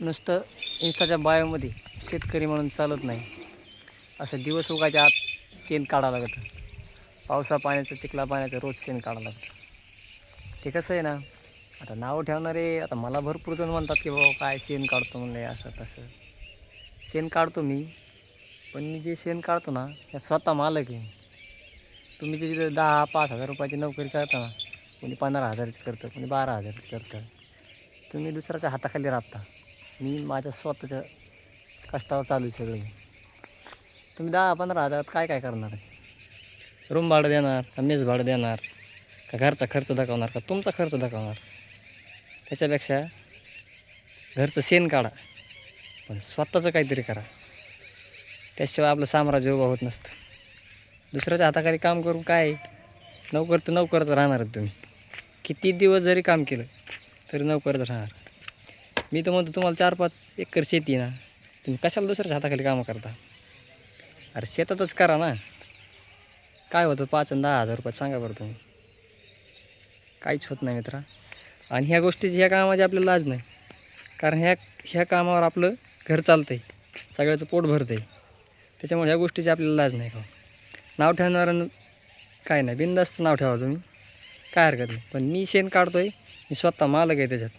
नुसतं इंस्टाच्या बायोमध्ये शेतकरी म्हणून चालत नाही. असं दिवस उगाच्या आत शेण काढावं लागतं. पावसा पाण्याचं चिखला पाण्याचं रोज शेण काढावं लागतं. ते कसं आहे ना आता नावं ठेवणारे आता मला भरपूर जण म्हणतात की बाबा काय शेण काढतो म्हणले असं तसं. शेण काढतो मी पण मी जे शेण काढतो ना त्या स्वतः मालक आहे. तुम्ही जे तिथं दहा पाच हजार रुपयाची नोकरी करता ना कोणी पंधरा हजारची करतं कोणी बारा हजारची करतं. तुम्ही दुसऱ्याच्या हाताखाली राबता. मी माझ्या स्वतःच्या कष्टावर चालू आहे सगळे. तुम्ही दहा पंधरा हजारात काय काय करणार? आहे रूम भाडं देणार का मेस भाडं देणार का घरचा खर्च दाखवणार का तुमचा खर्च दाखवणार? त्याच्यापेक्षा घरचं शेण काढा. पण स्वतःचं काहीतरी करा. त्याशिवाय आपलं साम्राज्य उभं होत नसतं. दुसऱ्याच्या हाताखाली काम करून काय? नोकर तर नोकरच राहणार आहेत तुम्ही. किती दिवस जरी काम केलं तरी नोकरच राहणार. मी तर म्हणतो तुम्हाला चार पाच एकर शेती आहे ना तुम्ही कशाला दुसऱ्याच्या हाताखाली कामं करता? अरे शेतातच करा ना. काय होतं पाच आणि दहा हजार रुपयात सांगा बरं तुम्ही. काहीच होत नाही मित्रा. आणि ह्या गोष्टीची ह्या कामाची आपल्याला लाज नाही. कारण ह्या ह्या कामावर आपलं घर चालतं आहे सगळ्याचं पोट भरतं आहे त्याच्यामुळे ह्या गोष्टीची आपल्याला लाज नाही का? नाव ठेवणारं काय नाही. बिंदास्त नाव ठेवा तुम्ही. काय हरकत नाही. पण मी शेण काढतो आहे मी स्वतः मालक आहे त्याच्यात.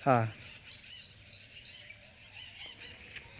हां